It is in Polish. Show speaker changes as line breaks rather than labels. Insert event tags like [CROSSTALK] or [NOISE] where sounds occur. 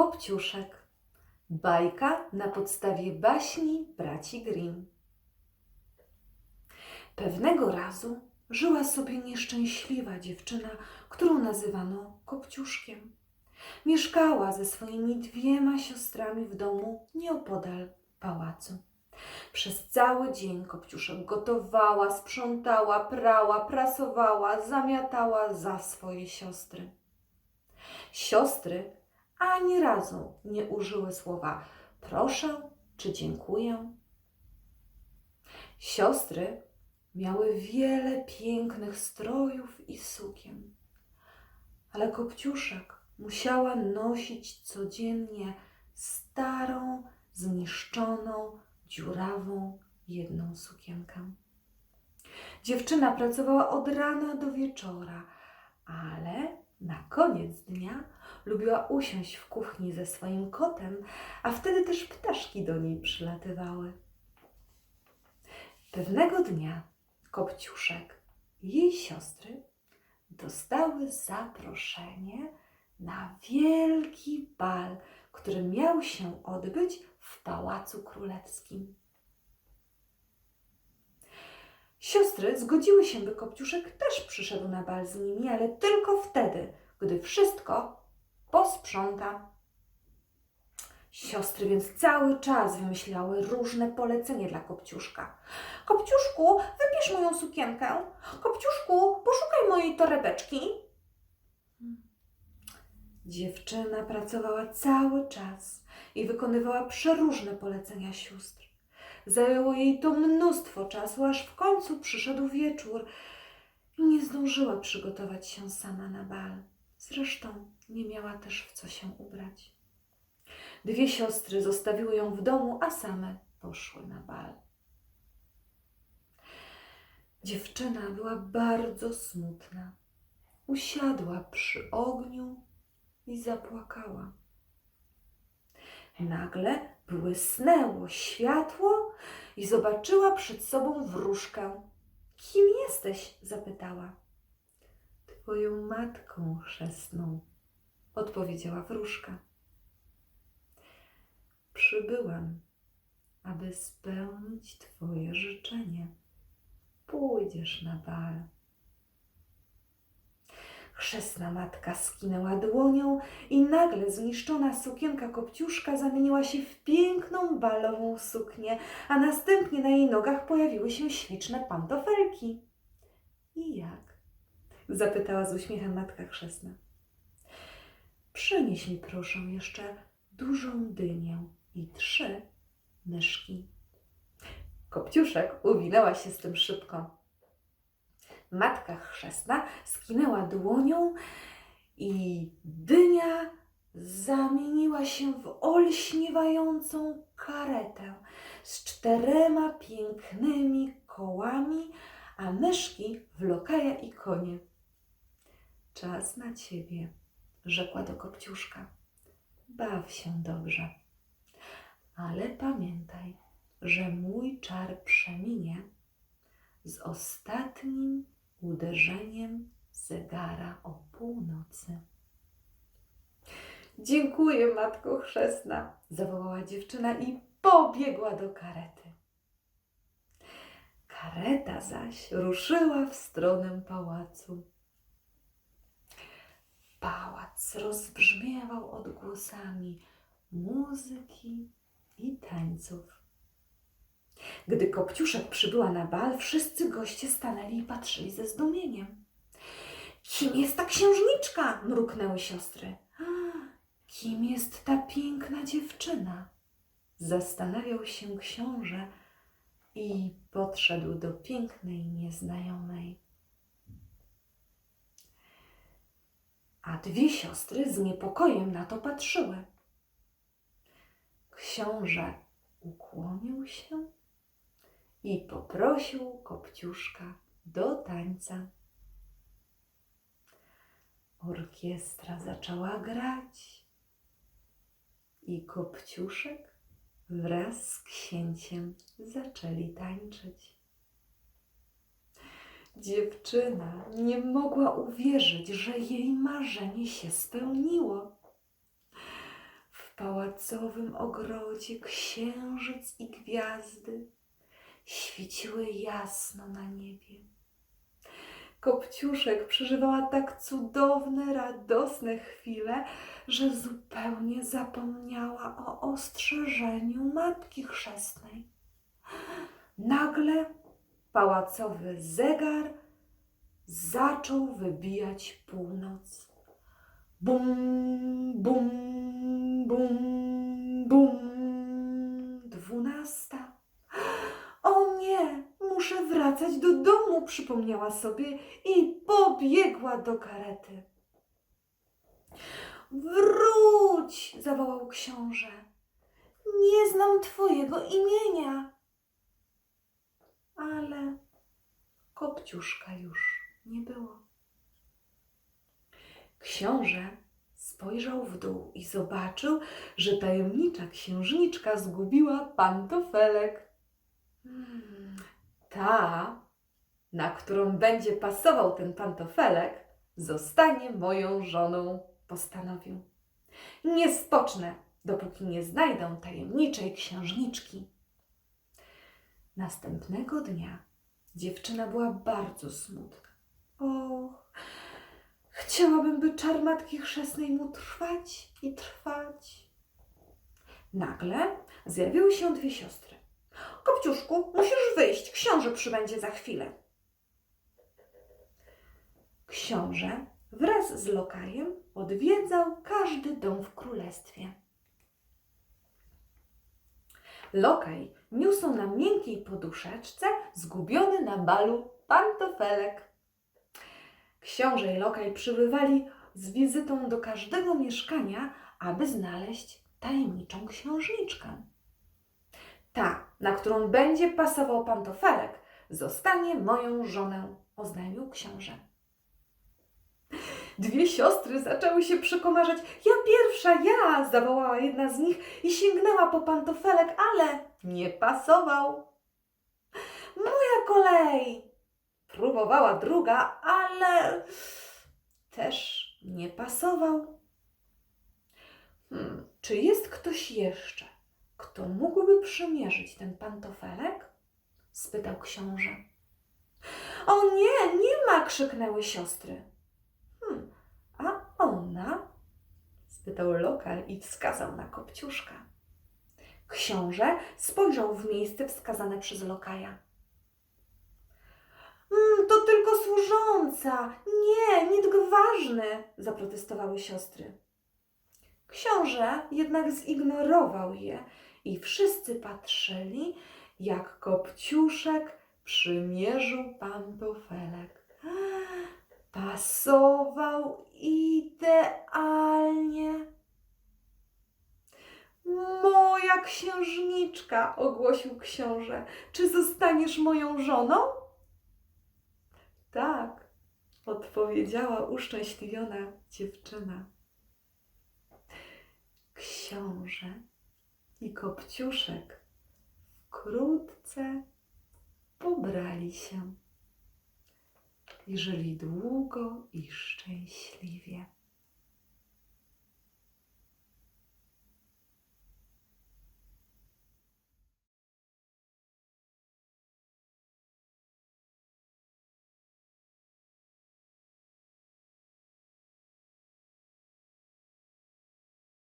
Kopciuszek. Bajka na podstawie baśni braci Grimm. Pewnego razu żyła sobie nieszczęśliwa dziewczyna, którą nazywano Kopciuszkiem. Mieszkała ze swoimi dwiema siostrami w domu nieopodal pałacu. Przez cały dzień Kopciuszek gotowała, sprzątała, prała, prasowała, zamiatała za swoje siostry. Siostry ani razu nie użyły słowa proszę czy dziękuję. Siostry miały wiele pięknych strojów i sukien, ale Kopciuszek musiała nosić codziennie starą, zniszczoną, dziurawą jedną sukienkę. Dziewczyna pracowała od rana do wieczora, ale na koniec dnia lubiła usiąść w kuchni ze swoim kotem, a wtedy też ptaszki do niej przylatywały. Pewnego dnia Kopciuszek i jej siostry dostały zaproszenie na wielki bal, który miał się odbyć w Pałacu Królewskim. Siostry zgodziły się, by Kopciuszek też przyszedł na bal z nimi, ale tylko wtedy, gdy wszystko posprząta. Siostry więc cały czas wymyślały różne polecenie dla Kopciuszka. Kopciuszku, wybierz moją sukienkę. Kopciuszku, poszukaj mojej torebeczki. Dziewczyna pracowała cały czas i wykonywała przeróżne polecenia sióstr. Zajęło jej to mnóstwo czasu, aż w końcu przyszedł wieczór i nie zdążyła przygotować się sama na bal. Zresztą nie miała też w co się ubrać. Dwie siostry zostawiły ją w domu, a same poszły na bal. Dziewczyna była bardzo smutna. Usiadła przy ogniu i zapłakała. Nagle błysnęło światło i zobaczyła przed sobą wróżkę. Kim jesteś? zapytała. Twoją matką chrzestną, odpowiedziała wróżka. Przybyłam, aby spełnić Twoje życzenie. Pójdziesz na bal. Chrzestna matka skinęła dłonią i nagle zniszczona sukienka kopciuszka zamieniła się w piękną balową suknię, a następnie na jej nogach pojawiły się śliczne pantofelki. I jak? Zapytała z uśmiechem matka chrzestna. Przynieś mi proszę jeszcze dużą dynię i trzy myszki. Kopciuszek uwinęła się z tym szybko. Matka chrzestna skinęła dłonią i dynia zamieniła się w olśniewającą karetę z czterema pięknymi kołami, a myszki w lokaja i konie. Czas na ciebie, rzekła do Kopciuszka. Baw się dobrze. Ale pamiętaj, że mój czar przeminie z ostatnim uderzeniem zegara o północy. Dziękuję, matko chrzestna, zawołała dziewczyna i pobiegła do karety. Kareta zaś ruszyła w stronę pałacu. Rozbrzmiewał odgłosami muzyki i tańców. Gdy Kopciuszek przybyła na bal, wszyscy goście stanęli i patrzyli ze zdumieniem. Kim jest ta księżniczka? mruknęły siostry. Kim jest ta piękna dziewczyna? Zastanawiał się książę i podszedł do pięknej nieznajomej. A dwie siostry z niepokojem na to patrzyły. Książę ukłonił się i poprosił Kopciuszka do tańca. Orkiestra zaczęła grać i Kopciuszek wraz z księciem zaczęli tańczyć. Dziewczyna nie mogła uwierzyć, że jej marzenie się spełniło. pałacowym ogrodzie księżyc i gwiazdy świeciły jasno na niebie. Kopciuszek przeżywała tak cudowne, radosne chwile, że zupełnie zapomniała o ostrzeżeniu matki chrzestnej. Nagle pałacowy zegar zaczął wybijać północ. Bum, bum, bum, bum. Dwunasta. O nie, muszę wracać do domu, przypomniała sobie i pobiegła do karety. Wróć, zawołał książę. Nie znam twojego imienia. Ale kopciuszka już nie było. Książę spojrzał w dół i zobaczył, że tajemnicza księżniczka zgubiła pantofelek. Hmm, ta, na którą będzie pasował ten pantofelek, zostanie moją żoną, postanowił. Nie spocznę, dopóki nie znajdę tajemniczej księżniczki. Następnego dnia dziewczyna była bardzo smutna. Och, chciałabym, by czar matki chrzestnej mu trwać i trwać. Nagle zjawiły się dwie siostry. Kopciuszku, musisz wyjść, książę przybędzie za chwilę. Książę wraz z lokajem odwiedzał każdy dom w królestwie. Lokaj niósł na miękkiej poduszeczce zgubiony na balu pantofelek. Książę i lokaj przybywali z wizytą do każdego mieszkania, aby znaleźć tajemniczą księżniczkę. Ta, na którą będzie pasował pantofelek, zostanie moją żonę, oznajmił książę. Dwie siostry zaczęły się przekomarzać. Ja pierwsza, ja! zawołała jedna z nich i sięgnęła po pantofelek, ale nie pasował. Moja kolej! Próbowała druga, ale też nie pasował. Hmm, czy jest ktoś jeszcze, kto mógłby przymierzyć ten pantofelek? spytał książę. O nie, nie ma! krzyknęły siostry. Ona? spytał lokal i wskazał na kopciuszka. Książę spojrzał w miejsce wskazane przez lokaja. Mm, to tylko służąca. Nie, nic ważny, zaprotestowały siostry. Książę jednak zignorował je i wszyscy patrzyli, jak kopciuszek przymierzył pantofelek. [GASPS] Pasował idealnie. Moja księżniczka, ogłosił książę, czy zostaniesz moją żoną? Tak, odpowiedziała uszczęśliwiona dziewczyna. Książę i Kopciuszek wkrótce pobrali się i żyli długo i szczęśliwie.